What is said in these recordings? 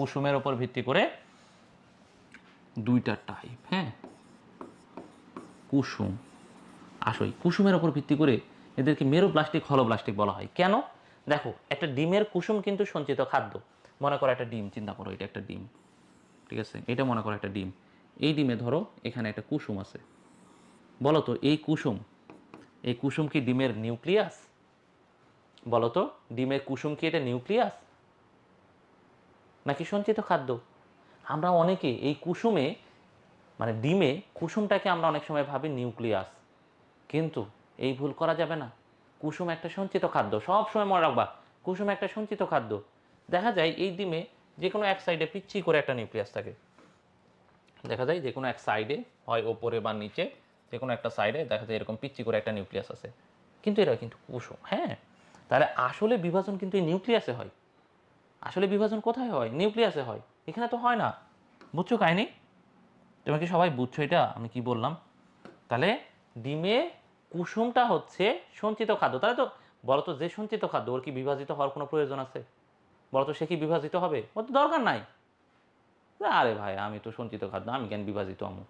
কুসুমের ওপর ভিত্তি করে দুইটা টাইপ হ্যাঁ? কুসুম আসই কুসুমের ওপর ভিত্তি করে এদেরকে মেরু প্লাস্টিক হলো প্লাস্টিক বলা হয়। কেন? দেখো, একটা ডিমের কুসুম কিন্তু সঞ্চিত খাদ্য। মনে করো একটা ডিম, চিন্তা করো, এটা একটা ডিম, ঠিক আছে? এটা মনে করো একটা ডিম। এই ডিমে ধরো, এখানে একটা কুসুম আছে। বলো তো, এই কুসুম এই কুসুম কি ডিমের নিউক্লিয়াস? বলো তো, ডিমের কুসুম কি এটা নিউক্লিয়াস? নাকি সঞ্চিত খাদ্য? আমরা অনেকে এই কুসুমে মানে ডিমে কুসুমটাকে আমরা অনেক সময় ভাবি নিউক্লিয়াস। কিন্তু এই ভুল করা যাবে না। কুসুম একটা সঞ্চিত খাদ্য, সব সময় মনে রাখবা, কুসুম একটা সঞ্চিত খাদ্য। দেখা যায় এই ডিমে যে কোনো এক সাইডে পিচ্ছি করে একটা নিউক্লিয়াস থাকে। দেখা যায় যে কোনো এক সাইডে হয় ওপরে বা নিচে যে কোনো একটা সাইডে দেখা যায় এরকম পিচ্ছি করে একটা নিউক্লিয়াস আছে। কিন্তু এটা কিন্তু কুসুম হ্যাঁ? তাহলে আসলে বিভাজন কিন্তু এই নিউক্লিয়াসে হয়। আসলে বিভাজন কোথায় হয়? নিউক্লিয়াসে হয়। এখানে তো হয় না। বুঝছ কাহিনি? তুমি কি সবাই বুঝছ এটা? আমি কি বললাম? তাহলে ডিমে কুসুমটা হচ্ছে সঞ্চিত খাদ্য। তাহলে তো বলো তো যে সঞ্চিত খাদ্য, ওর কি বিভাজিত হওয়ার কোনো প্রয়োজন আছে? বলো তো সে কি বিভাজিত হবে? ওর তো দরকার নাই। আরে ভাই, আমি তো সঞ্চিত খাদ্য, আমি কেন বিভাজিত আমু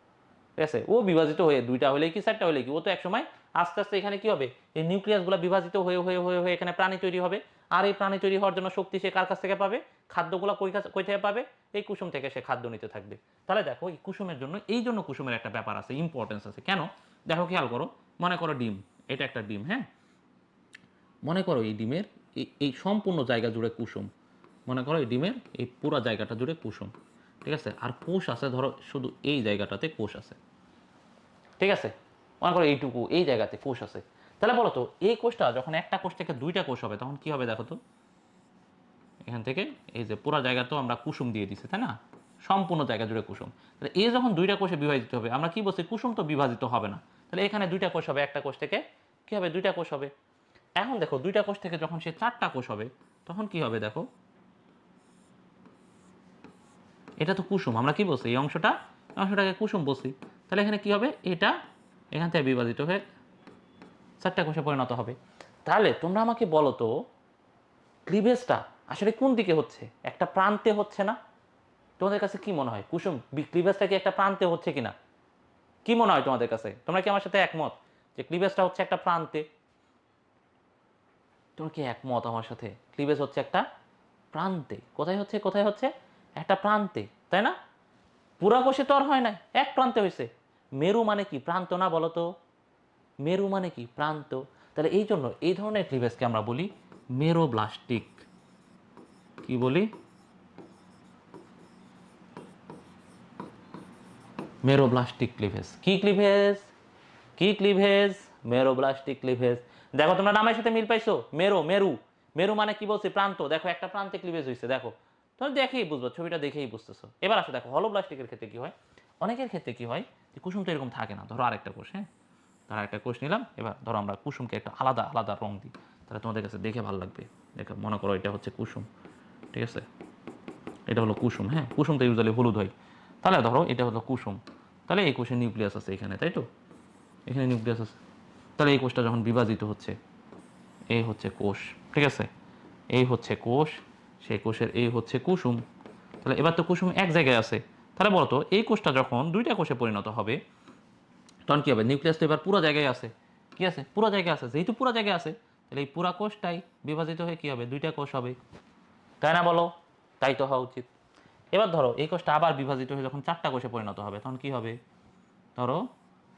ঠিক আছে, ও বিভাজিত হয়ে, দুইটা হলে কি, চারটা হলে কি? ও তো একসময় আস্তে আস্তে এখানে কি হবে? এই নিউক্লিয়াসগুলো বিভাজিত হয়ে হয়ে হয়ে হয়ে এখানে প্রাণী তৈরি হবে। আর এই প্রাণী তৈরি হওয়ার জন্য শক্তি সে কার কাছ থেকে পাবে? খাদ্যগুলো কই কই থেকে পাবে? এই কুসুম থেকে সে খাদ্য নিতে থাকবে। তাহলে দেখো, এই কুসুমের জন্য, এই জন্য কুসুমের একটা ব্যাপার আছে ইম্পর্টেন্স আছে। কেন? দেখো, খেয়াল করো, মনে করো ডিম, এটা একটা ডিম হ্যাঁ? মনে করো এই ডিমের এই- এই সম্পূর্ণ জায়গা জুড়ে কুসুম। মনে করো এই ডিমের এই পুরো জায়গাটা জুড়ে কুসুম। ঠিক আছে? আর কোষ আছে, ধরো, শুধু এই জায়গাটাতে কোষ আছে। ঠিক আছে? মনে করো এইটুকু, এই জায়গাতে কোষ আছে। তাহলে বলো তো, এই কোষটা যখন একটা কোষ থেকে দুইটা কোষ হবে, তখন কি হবে দেখো তো? এখান থেকে এই যে পুরো জায়গা তো আমরা কুসুম দিয়ে দিছি, তাই না? সম্পূর্ণ জায়গা জুড়ে কুসুম। তাহলে এই যখন দুইটা কোষে বিভাজিত হবে, আমরা কি বলছি? কুসুম তো বিভাজিত হবে না। তাহলে এখানে দুইটা কোষ হবে, একটা কোষ থেকে কি হবে? দুইটা কোষ হবে। এখন দেখো, দুইটা কোষ থেকে যখন সে চারটা কোষ হবে, তখন কি হবে দেখো? এটা তো কুসুম, আমরা কি বলছি? এই অংশটা অংশটাকে কুসুম বলছি। তাহলে এখানে কি হবে? এটা এখান থেকে বিভাজিত হয়ে চারটা কোষে পরিণত হবে। তাহলে তোমরা আমাকে বলো তো, ক্লিভেজটা আসলে কোন দিকে হচ্ছে? একটা প্রান্তে হচ্ছে না? তোমাদের কাছে কি মনে হয়? কুসুম ক্লিভেজটা কি একটা প্রান্তে হচ্ছে কিনা? কি মনে হয় তোমাদের কাছে? তোমরা কি আমার সাথে একমত যে ক্লিভেজটা হচ্ছে একটা প্রান্তে? তোমরা কি একমত আমার সাথে? ক্লিভেজ হচ্ছে একটা প্রান্তে। কোথায় হচ্ছে? কোথায় হচ্ছে? একটা প্রান্তে, তাই না? পুরা কোষে তো আর হয় না এক প্রান্তে হয়েছে মেরু মানে কি? প্রান্ত না বলো তো। মেরু মানে কি? প্রান্ত। তাহলে এই জন্য এই ধরনের ক্লিভেজকে আমরা বলি মেরোব্লাস্টিক। কি বলি? মেরোব্লাস্টিক ক্লিভেজ কি ক্লিভেজ কি ক্লিভেজ মেরোব্লাস্টিক ক্লিভেজ দেখো, তোমরা নামের সাথে মিল পাইছো? মেরো, মেরু। মেরু মানে কি বলছে? প্রান্ত। দেখো, একটা প্রান্তে ক্লিভেজ হয়েছে দেখো। তোমরা দেখেই বুঝব, ছবিটা দেখেই বুঝতেছো। এবার আসো, দেখো হলোব্লাস্টিকের ক্ষেত্রে কি হয়? অনেকের ক্ষেত্রে কি হয় যে কুসুম তো এরকম থাকে না। ধরো আরেকটা কোষ হ্যাঁ? ধরো একটা কোষ নিলাম। এবার ধরো আমরা কুসুমকে একটা আলাদা আলাদা রং দিই। তাহলে তোমাদের কাছে দেখে ভালো লাগবে। দেখো, মনে করো এটা হচ্ছে কুসুম। ঠিক আছে? এটা হলো কুসুম হ্যাঁ? কুসুম তো ইউজুয়ালি হলুদ হয়। তাহলে ধরো এটা হলো কুসুম। তাহলে এই কোষে নিউক্লিয়াস আছে এখানে, তাই তো? এখানে নিউক্লিয়াস আছে। তাহলে এই কোষটা যখন বিভাজিত হচ্ছে এই হচ্ছে কোষ। ঠিক আছে? এই হচ্ছে কোষ, সেই কোষের এই হচ্ছে কুসুম। তাহলে এবার তো কুসুম এক জায়গায় আছে। তাহলে বলতো এই কোষটা যখন দুইটা কোষে পরিণত হবে তখন কী হবে? নিউক্লিয়াস তো এবার পুরো জায়গায় আছে। কি আছে? পুরো জায়গায় আছে। যেহেতু পুরো জায়গায় আছে, তাহলে এই পুরা কোষটাই বিভাজিত হয়ে কী হবে? দুইটা কোষ হবে। তাই না বলো? তাই তো হওয়া উচিত। এবার ধরো, এই কোষটা আবার বিভাজিত হয়ে যখন চারটা কোষে পরিণত হবে, তখন কি হবে? ধরো,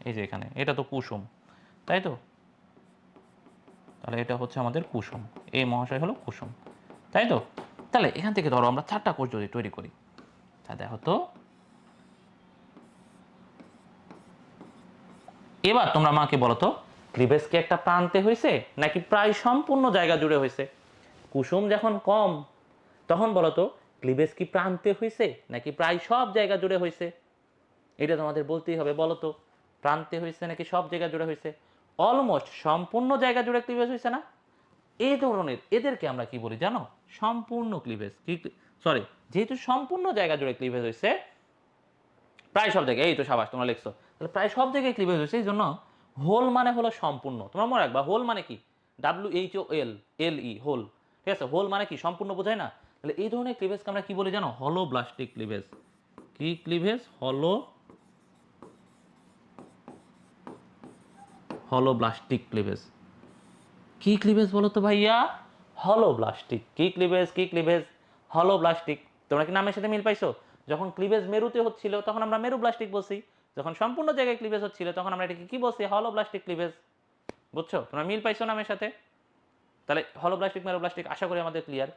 এই যে এখানে, এটা তো কুসুম। তাই তো? তাহলে এটা হচ্ছে আমাদের কুসুম। এই মহাশয় হলো কুসুম। তাই তো? তাহলে এখান থেকে ধরো আমরা চারটা কোষ যদি তৈরি করি তা দেখো তো এবার তোমরা মাকে বলো তো ক্লিভেজ কি একটা প্রান্তে হয়েছে নাকি প্রায় সম্পূর্ণ জায়গা জুড়ে হয়েছে কুসুম যখন কম, তখন বলো তো ক্লিভেজ কি প্রান্তে হয়েছে নাকি প্রায় সব জায়গা জুড়ে হয়েছে এটা তোমাদের বলতেই হবে, বলো তো, প্রান্তে হয়েছে নাকি সব জায়গা জুড়ে হয়েছে অলমোস্ট সম্পূর্ণ জায়গা জুড়ে ক্লিভেজ হয়েছে না? এই ধরনের, এদেরকে আমরা কি বলি জানো? সম্পূর্ণ ক্লিভেজ কি সরি যেহেতু সম্পূর্ণ জায়গা জুড়ে ক্লিভেজ হয়েছে প্রায় সব জায়গায়, এই তো সাবাস, তোমরা লিখছো। তাহলে প্রায় সব জায়গায় ক্লিভেজ হয়েছে এই জন্য হোল মানে হলো সম্পূর্ণ। তোমরা মনে রাখবা হোল মানে কি? W H O L E whole whole ঠিক আছে? হোল মানে কি? সম্পূর্ণ বোঝায় না? তাহলে এই ধরনের ক্লিভেজকে আমরা কি বলি জানো? হলো ব্লাস্টিক ক্লিভেজ কি ক্লিভেজ হলো হলো ব্লাস্টিক ক্লিভেজ কি ক্লিভেজ বলো তো ভাইয়া? হলো ব্লাস্টিক কি ক্লিভেজ কি ক্লিভেজ হলো ব্লাস্টিক তোমরা কি নামের সাথে মিল পাইছো? যখন ক্লিভেজ মেরুতে হচ্ছিল, তখন আমরা মেরু ব্লাস্টিক বলছি। যখন সম্পূর্ণ জায়গায় ক্লিভেজ হচ্ছিল, তখন আমরা এটাকে কি বলছি? হলো প্লাস্টিক ক্লিভেজ বুঝছ? তোমরা মিল পাইছো নামের সাথে? তাহলে হলো প্লাস্টিক মেরো প্লাস্টিক আশা করি আমাদের ক্লিয়ার